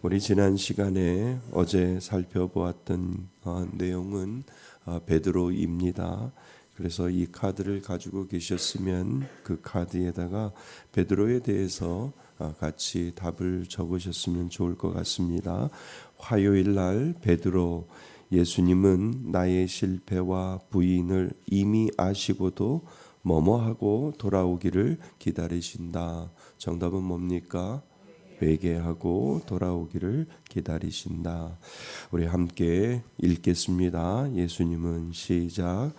우리 지난 시간에 어제 살펴보았던 어, 내용은 어, 베드로입니다. 그래서 이 카드를 가지고 계셨으면 그 카드에다가 베드로에 대해서 어, 같이 답을 적으셨으면 좋을 것 같습니다. 화요일 날 베드로 예수님은 나의 실패와 부인을 이미 아시고도 뭐뭐하고 돌아오기를 기다리신다. 정답은 뭡니까? 회개하고 돌아오기를 기다리신다. 우리 함께 읽겠습니다. 예수님은 시작.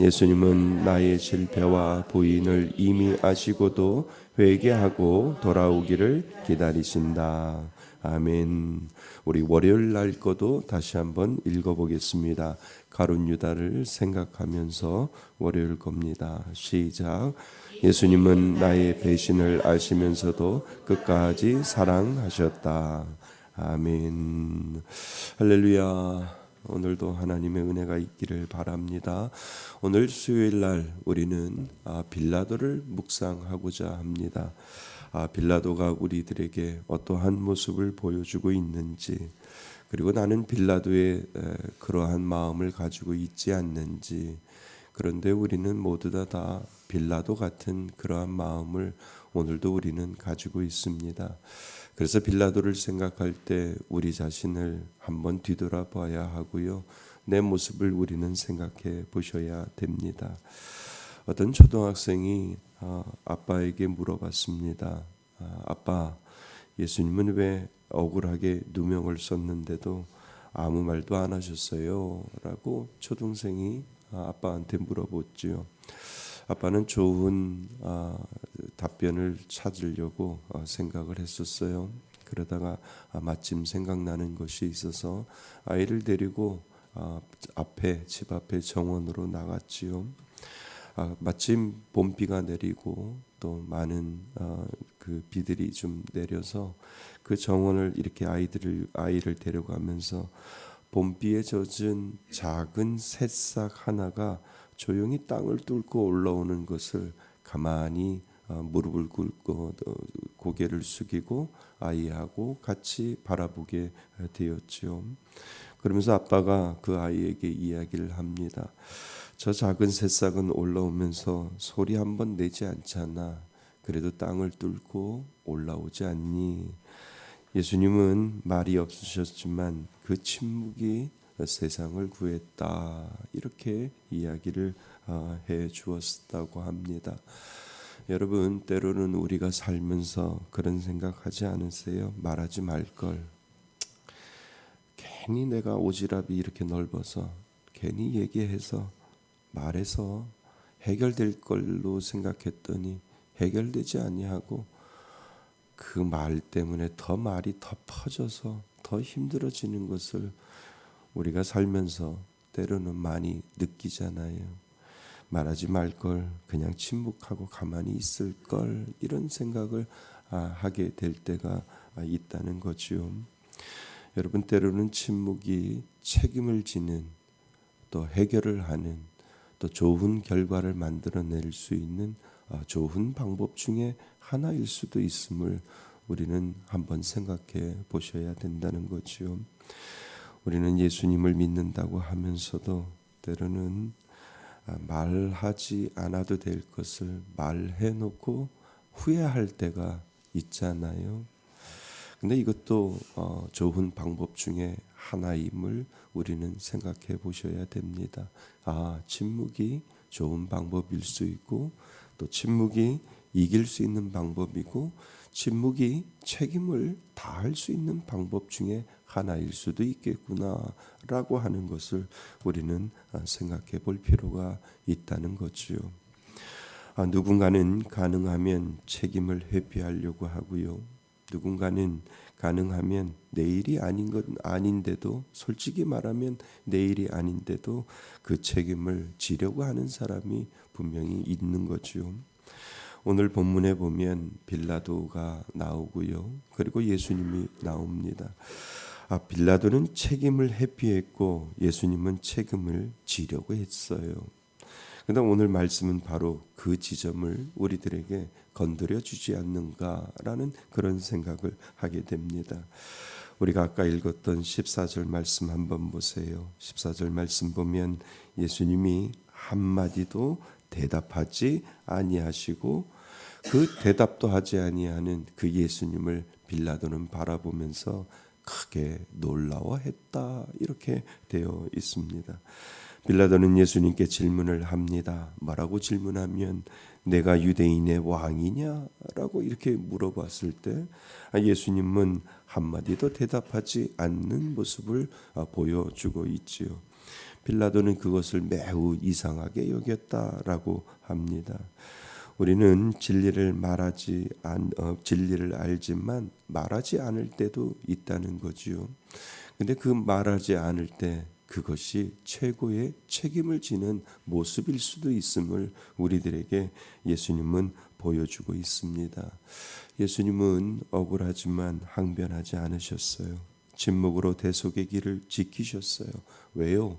예수님은 나의 실패와 부인을 이미 아시고도 회개하고 돌아오기를 기다리신다. 아멘. 우리 월요일 날 거도 다시 한번 읽어보겠습니다. 가룟 유다를 생각하면서 월요일 겁니다. 시작. 예수님은 나의 배신을 아시면서도 끝까지 사랑하셨다. 아멘. 할렐루야. 오늘도 하나님의 은혜가 있기를 바랍니다. 오늘 수요일 날 우리는 아, 빌라도를 묵상하고자 합니다. 아, 빌라도가 우리들에게 어떠한 모습을 보여주고 있는지 그리고 나는 빌라도의 그러한 마음을 가지고 있지 않는지 그런데 우리는 모두 다, 다 빌라도 같은 그러한 마음을 오늘도 우리는 가지고 있습니다. 그래서 빌라도를 생각할 때 우리 자신을 한번 뒤돌아봐야 하고요. 내 모습을 우리는 생각해 보셔야 됩니다. 어떤 초등학생이 아, 아빠에게 물어봤습니다. 아, 아빠, 예수님은 왜 억울하게 누명을 썼는데도 아무 말도 안 하셨어요? 라고 초등생이 아, 아빠한테 물어봤지요. 아빠는 좋은 아, 답변을 찾으려고 어, 생각을 했었어요. 그러다가 아, 마침 생각나는 것이 있어서 아이를 데리고 앞에 집 앞에 정원으로 나갔지요. 마침 봄비가 내리고 또 많은 그 비들이 좀 내려서 그 정원을 이렇게 아이들을 아이를 데려가면서 봄비에 젖은 작은 새싹 하나가 조용히 땅을 뚫고 올라오는 것을 가만히 어, 무릎을 꿇고 고개를 숙이고 아이하고 같이 바라보게 되었지요. 그러면서 아빠가 그 아이에게 이야기를 합니다. 저 작은 새싹은 올라오면서 소리 한 번 내지 않잖아. 그래도 땅을 뚫고 올라오지 않니? 예수님은 말이 없으셨지만 그 침묵이 세상을 구했다 이렇게 이야기를 어, 해 주었다고 합니다. 여러분 때로는 우리가 살면서 그런 생각하지 않으세요? 말하지 말 걸. 괜히 내가 오지랖이 이렇게 넓어서 괜히 얘기해서 말해서 해결될 걸로 생각했더니 해결되지 아니하고 그 말 때문에 더 말이 더 퍼져서 더 힘들어지는 것을 우리가 살면서 때로는 많이 느끼잖아요. 말하지 말 걸, 그냥 침묵하고 가만히 있을 걸, 이런 생각을 아, 하게 될 때가 있다는 거지요. 여러분, 때로는 침묵이 책임을 지는 또 해결을 하는 또 좋은 결과를 만들어낼 수 있는 아, 좋은 방법 중에 하나일 수도 있음을 우리는 한번 생각해 보셔야 된다는 거지요. 우리는 예수님을 믿는다고 하면서도 때로는 아, 말하지 않아도 될 것을 말해 놓고 후회할 때가 있잖아요. 근데 이것도 어, 좋은 방법 중에 하나임을 우리는 생각해 보셔야 됩니다. 아, 침묵이 좋은 방법일 수 있고 또 침묵이 이길 수 있는 방법이고 침묵이 책임을 다할 수 있는 방법 중에 하나일 수도 있겠구나라고 하는 것을 우리는 생각해 볼 필요가 있다는 거지요. 아, 누군가는 가능하면 책임을 회피하려고 하고요. 누군가는 가능하면 내일이 아닌 건 아닌데도 솔직히 말하면 내일이 아닌데도 그 책임을 지려고 하는 사람이 분명히 있는 거죠. 오늘 본문에 보면 빌라도가 나오고요. 그리고 예수님이 나옵니다. 아, 빌라도는 책임을 회피했고 예수님은 책임을 지려고 했어요. 근데 오늘 말씀은 바로 그 지점을 우리들에게 건드려 주지 않는가라는 그런 생각을 하게 됩니다. 우리가 아까 읽었던 14절 말씀 한번 보세요. 14절 말씀 보면 예수님이 한마디도 대답하지 아니하시고 그 대답도 하지 아니하는 그 예수님을 빌라도는 바라보면서 크게 놀라워했다 이렇게 되어 있습니다. 빌라도는 예수님께 질문을 합니다. 뭐라고 질문하면 내가 유대인의 왕이냐라고 이렇게 물어봤을 때 예수님은 한마디도 대답하지 않는 모습을 보여주고 있지요. 빌라도는 그것을 매우 이상하게 여겼다라고 합니다. 우리는 진리를 말하지 안 어, 진리를 알지만 말하지 않을 때도 있다는 거지요. 근데 그 말하지 않을 때 그것이 최고의 책임을 지는 모습일 수도 있음을 우리들에게 예수님은 보여주고 있습니다. 예수님은 억울하지만 항변하지 않으셨어요. 침묵으로 대속의 길을 지키셨어요. 왜요?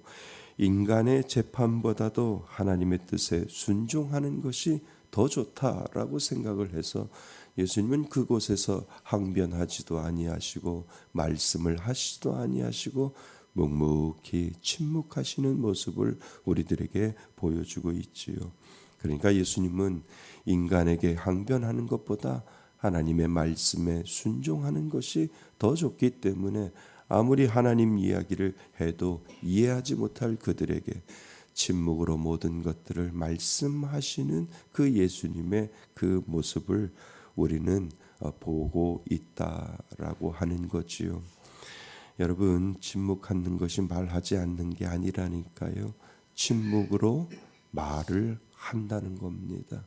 인간의 재판보다도 하나님의 뜻에 순종하는 것이 더 좋다라고 생각을 해서 예수님은 그곳에서 항변하지도 아니하시고 말씀을 하시도 아니하시고 묵묵히 침묵하시는 모습을 우리들에게 보여주고 있지요. 그러니까 예수님은 인간에게 항변하는 것보다 하나님의 말씀에 순종하는 것이 더 좋기 때문에 아무리 하나님 이야기를 해도 이해하지 못할 그들에게 침묵으로 모든 것들을 말씀하시는 그 예수님의 그 모습을 우리는 어, 보고 있다라고 하는 거지요. 여러분 침묵하는 것이 말하지 않는 게 아니라니까요. 침묵으로 말을 한다는 겁니다.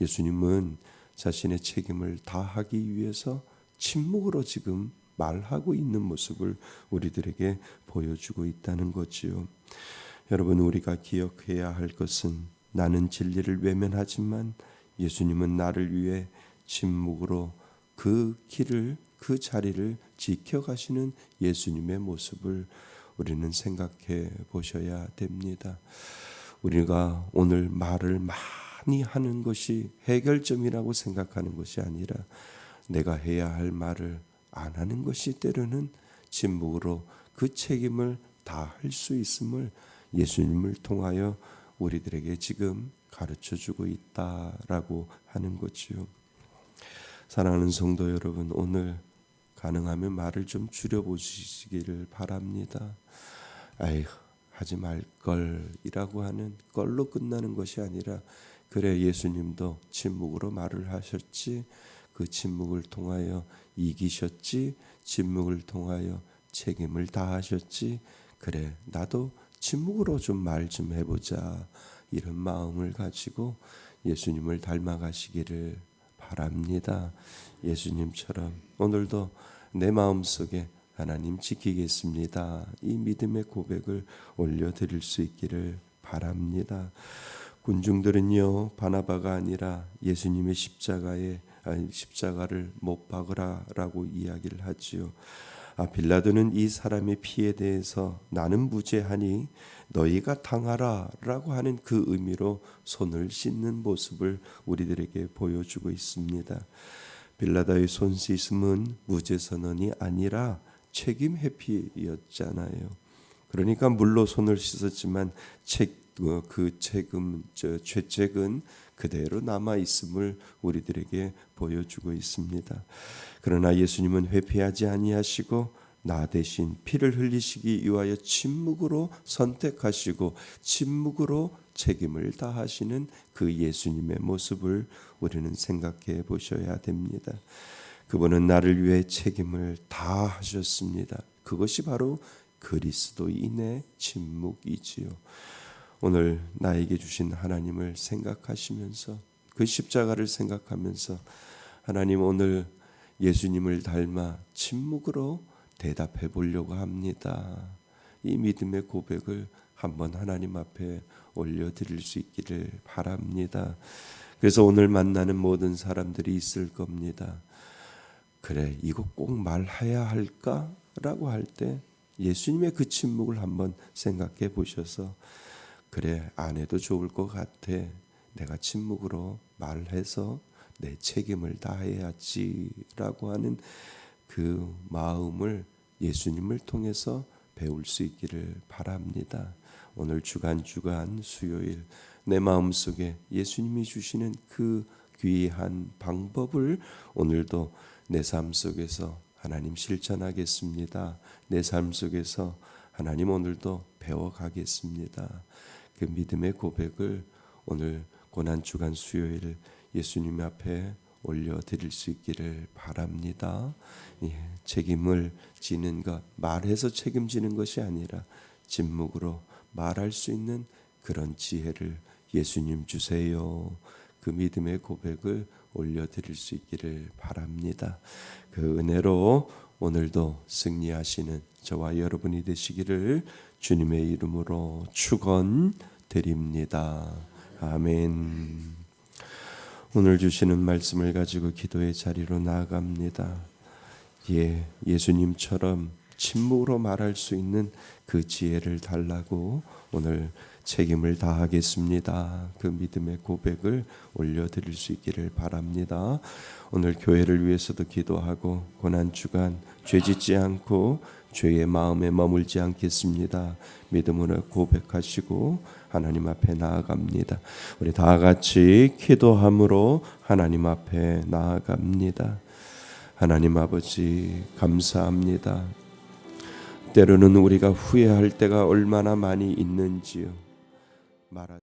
예수님은 자신의 책임을 다하기 위해서 침묵으로 지금 말하고 있는 모습을 우리들에게 보여주고 있다는 거지요. 여러분 우리가 기억해야 할 것은 나는 진리를 외면하지만 예수님은 나를 위해 침묵으로 그 길을 그 자리를 지켜가시는 예수님의 모습을 우리는 생각해 보셔야 됩니다. 우리가 오늘 말을 많이 하는 것이 해결점이라고 생각하는 것이 아니라 내가 해야 할 말을 안 하는 것이 때로는 침묵으로 그 책임을 다 할 수 있음을 예수님을 통하여 우리들에게 지금 가르쳐 주고 있다라고 하는 거지요. 사랑하는 성도 여러분, 오늘 가능하면 말을 좀 줄여 보시기를 바랍니다. 아이 하지 말 걸이라고 하는 걸로 끝나는 것이 아니라 그래 예수님도 침묵으로 말을 하셨지 그 침묵을 통하여 이기셨지 침묵을 통하여 책임을 다하셨지 그래 나도 침묵으로 좀 말 좀 해보자 이런 마음을 가지고 예수님을 닮아가시기를 바랍니다. 예수님처럼 오늘도 내 마음 속에 하나님 지키겠습니다. 이 믿음의 고백을 올려드릴 수 있기를 바랍니다. 군중들은요 바나바가 아니라 예수님의 십자가에 십자가를 못 박으라라고 이야기를 하지요. 아, 빌라도는 이 사람의 피에 대해서 나는 무죄하니 너희가 당하라라고 하는 그 의미로 손을 씻는 모습을 우리들에게 보여주고 있습니다. 빌라도의 손 씻음은 무죄 선언이 아니라 책임 회피였잖아요. 그러니까 물로 손을 씻었지만 책, 어, 그 책임, 저 죄책은 그대로 남아 있음을 우리들에게 보여주고 있습니다. 그러나 예수님은 회피하지 아니하시고 나 대신 피를 흘리시기 위하여 침묵으로 선택하시고 침묵으로 책임을 다하시는 그 예수님의 모습을 우리는 생각해 보셔야 됩니다. 그분은 나를 위해 책임을 다 하셨습니다. 그것이 바로 그리스도인의 침묵이지요. 오늘 나에게 주신 하나님을 생각하시면서 그 십자가를 생각하면서 하나님 오늘 예수님을 닮아 침묵으로 대답해 보려고 합니다. 이 믿음의 고백을 한번 하나님 앞에 올려드릴 수 있기를 바랍니다. 그래서 오늘 만나는 모든 사람들이 있을 겁니다. 그래, 이거 꼭 말해야 할까? 라고 할 때 예수님의 그 침묵을 한번 생각해 보셔서 그래, 안 해도 좋을 것 같아. 내가 침묵으로 말해서 내 책임을 다해야지라고 하는 그 마음을 예수님을 통해서 배울 수 있기를 바랍니다. 오늘 주간 주간 수요일 내 마음 속에 예수님이 주시는 그 귀한 방법을 오늘도 내 삶 속에서 하나님 실천하겠습니다. 내 삶 속에서 하나님 오늘도 배워가겠습니다. 그 믿음의 고백을 오늘 고난 주간 수요일 예수님 앞에 올려 드릴 수 있기를 바랍니다. 예, 책임을 지는 것, 말해서 책임지는 것이 아니라 침묵으로 말할 수 있는 그런 지혜를 예수님 주세요. 그 믿음의 고백을 올려 드릴 수 있기를 바랍니다. 그 은혜로 오늘도 승리하시는 저와 여러분이 되시기를 주님의 이름으로 축원드립니다. 아멘. 오늘 주시는 말씀을 가지고 기도의 자리로 나아갑니다. 예, 예수님처럼 침묵으로 말할 수 있는 그 지혜를 달라고 오늘 책임을 다하겠습니다. 그 믿음의 고백을 올려드릴 수 있기를 바랍니다. 오늘 교회를 위해서도 기도하고 고난 주간 죄 짓지 않고 죄의 마음에 머물지 않겠습니다. 믿음으로 고백하시고 하나님 앞에 나아갑니다. 우리 다 같이 기도함으로 하나님 앞에 나아갑니다. 하나님 아버지 감사합니다. 때로는 우리가 후회할 때가 얼마나 많이 있는지요. 말하